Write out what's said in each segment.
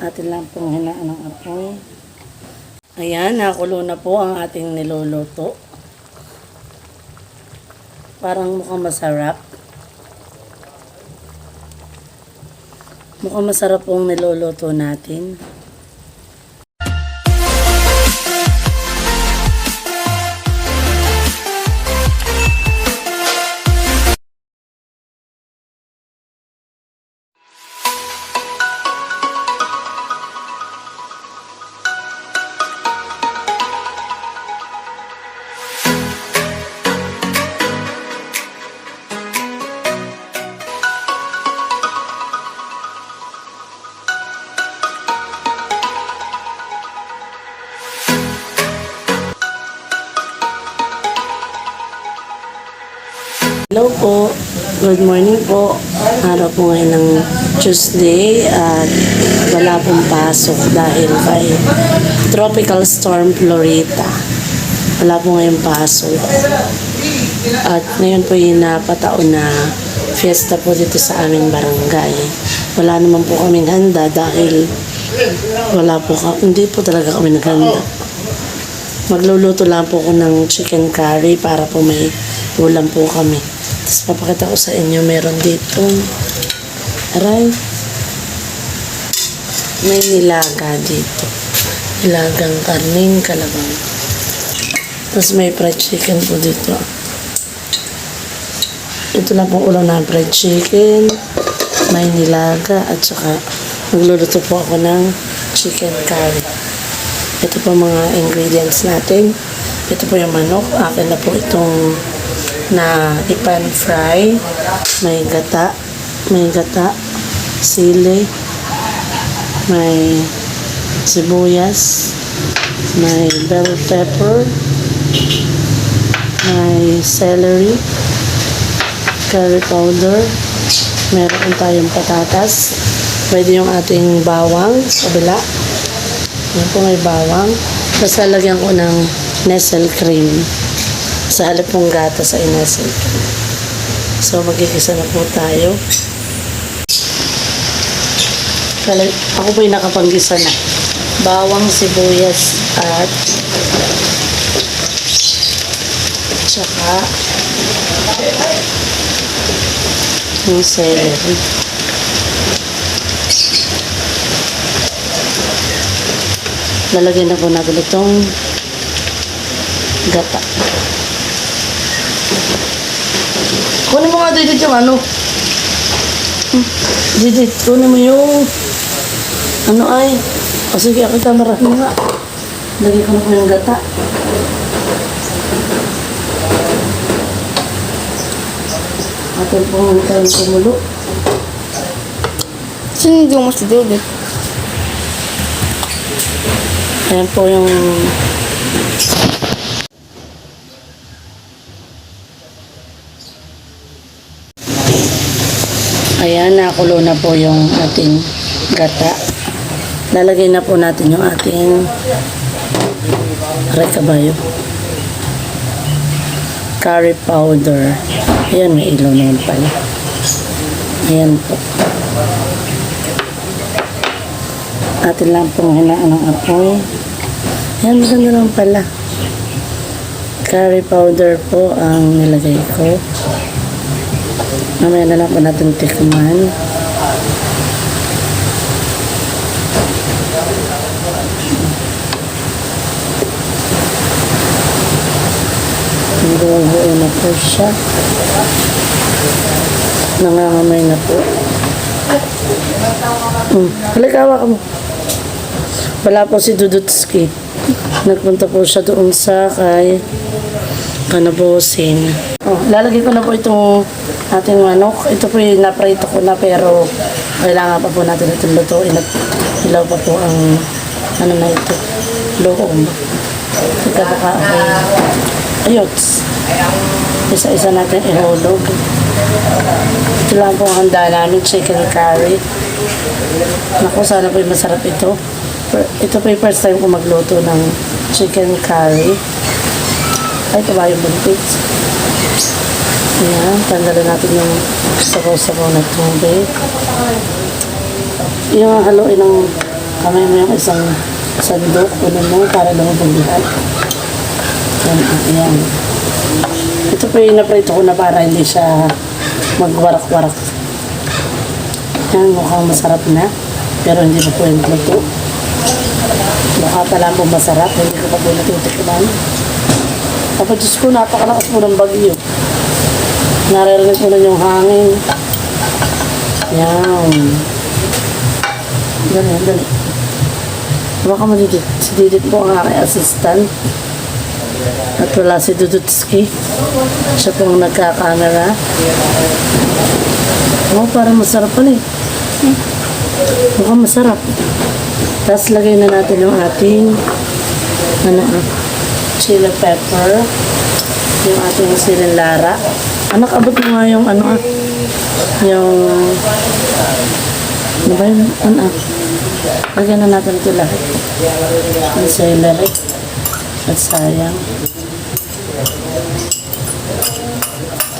Atin lang pong hinaan ng apoy. Ayan, nakulo na po ang ating niluluto. Parang mukhang masarap. Mukhang masarap pong niluluto natin. Good morning po. Araw po ngayon ng Tuesday at wala pong pasok dahil kay Tropical Storm Florita. Wala po ngayon pasok. At ngayon po yung napataon na fiesta po dito sa aming barangay. Wala naman po kaming handa dahil wala po ka, hindi po talaga kami naghanda. Magluluto lang po ko ng chicken curry para po may ulam po kami. Tapos papakita ko sa inyo, meron dito. Aray. May nilaga dito. Nilagang karning kalabang. Tapos may fried chicken po dito. Ito lang pong ulam na fried chicken. May nilaga at saka magluluto po ako ng chicken curry. Ito po mga ingredients natin. Ito po yung manok. Akin na po itong na ipan fry. May gata. May gata. Sili. May sibuyas. May bell pepper. May celery. Curry powder. Meron tayong patatas. Pwede yung ating bawang sa kabila. Yan po may bawang. Tapos lalagyan ko ng nestle cream. Sa halip pong gata sa cream. So magkikisa na po tayo. Kala- Ako po yung nakapanggisa na. Bawang, sibuyas at tsaka yung celery. Lalagyan na po natin itong gata. Kunin mo nga dito yung ano. Dito, kunin mo yung ano ay. O sige, ako kamera mo nga. Lagyan ko na yung gata. Atin po tayo kumulo. Sino hindi mo si David? Ayan po yung Ayan, nakulo na po yung ating gata. Lalagay na po natin yung ating rekabayo. Curry powder. Ayan, may ilaw naman pala. Ayan po. Atin lang pong hinaan ng apoy. Ayan, maganda naman pala. Curry powder po ang nilagay ko. Mamaya na lang po natin tikman. Buo-buo na po siya. Nangangamay na po. Hmm. Halika, hawakan mo. Wala po si Dudutski. Nagpunta po siya doon sa kay Kanabosin. Oh, lalagay ko na po itong ating manok. Ito po yung naprito ko na pero kailangan pa po natin itong lutuin at hilaw pa po ang ano na ito. Loong. Ika baka ay ayots. Isa-isa natin ihulog. Ito lang po ang handa namin, chicken curry. Naku, sana po yung masarap ito. Ito po yung first time ko magluto ng chicken curry. Ay, ito ba yung buntis? Ayan, tanggalin natin yung sabaw-sabaw na tubig. Yung haluin ng Kamay mo yung isang sandok, kunin mo para lumabog lahat. Yan, ah, yan. Ito po yung naprito ko na para hindi siya magwarak-warak. Yan, mukhang masarap na. Pero hindi pa po yung luto. Mukha pala po masarap, hindi ko pa po natutikman. Kapag Diyos ko, napakalakas po ng bagyo. Naririnig ko na yung hangin. Yan. Dali, dali. Baka mo didit. Si Didit po ang aking assistant. At wala si Dudutski. Siya po ang nagkakamera. Oh, parang masarap pala eh. Mukhang masarap. Tapos lagay na natin yung ating ano ah, chili pepper. Yung ating silinlara. Anak, abot mo nga yung ano ah, yung ano ba yun? Ano ah? Lagyan na natin ito lahat. Ang celery. At sayang.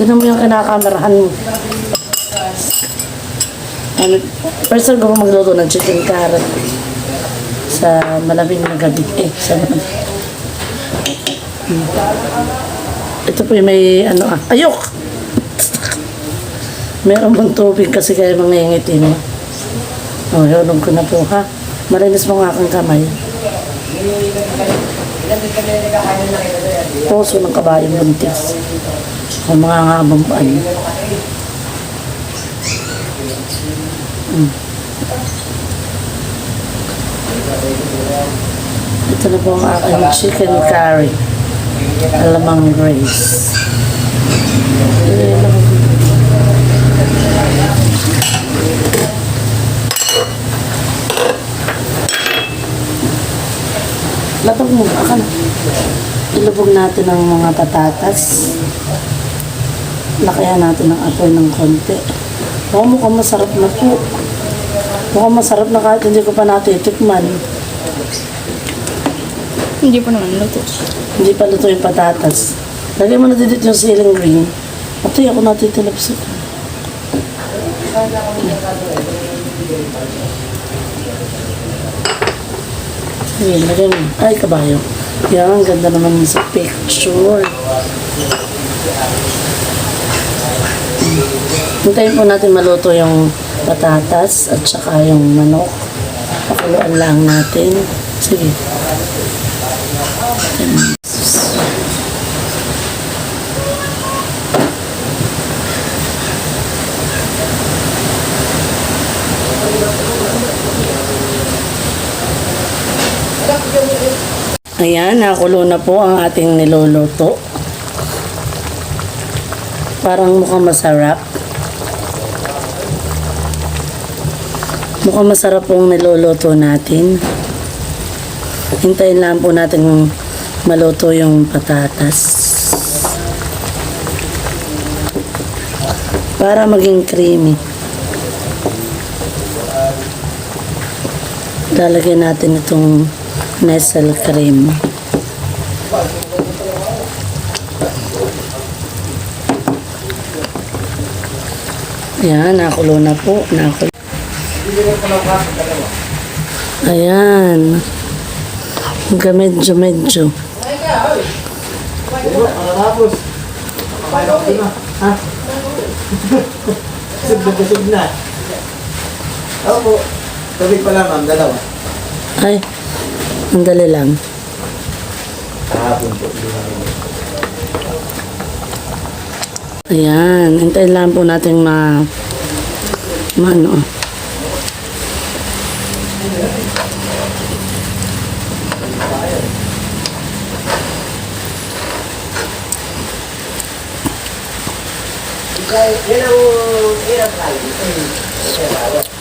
Tignan mo yung kinakamerahan mo. First time ko magluto ng chicken carrot sa malamig na gabi. Eh, sa Hmm. Ito po yung may ano ah. Ayok! Meron pang tubig kasi kaya mangingitin mo. Oh, hulog ko na po ha. Malinis mo nga aking kamay. Puso ng kabayong buntis. O mga ngabang paan. Mm. Ito na po ang aking chicken curry. Alamang grace. Alam mo. Akan. Ilubog natin ang mga patatas. Lakayan natin ang apoy ng konti. Oh, mukhang masarap na po. Mukhang masarap na kahit hindi ko pa natitikman. Hindi pa naman luto. Hindi pa luto yung patatas. Lagay mo na dito yung ceiling green. Atoy, ako natitilap sa Ayan, lagay mo. Ay, kabayo. Yan, ganda naman sa picture. Hintayin po natin maluto yung patatas at saka yung manok. Pakuluan lang natin. Sige. Ayan, nakulo na po ang ating niluluto. Parang mukhang masarap. Mukhang masarap pong niluluto natin. Hintayin lang po natin maluto yung patatas. Para maging creamy. Lalagyan natin itong Nestle cream. Ayan, nakulo na po. Nakulo. Ayan. Hanggang medyo-medyo. Tapos, paano ko na? Ha? Busog na busog na. Opo. Tubig pala ma'am, dalawa. Ay, ang dali lang. Kahapon po. Ayan, hintayin lang po natin ma... ma ano. Yan ang hirap tayo. Parang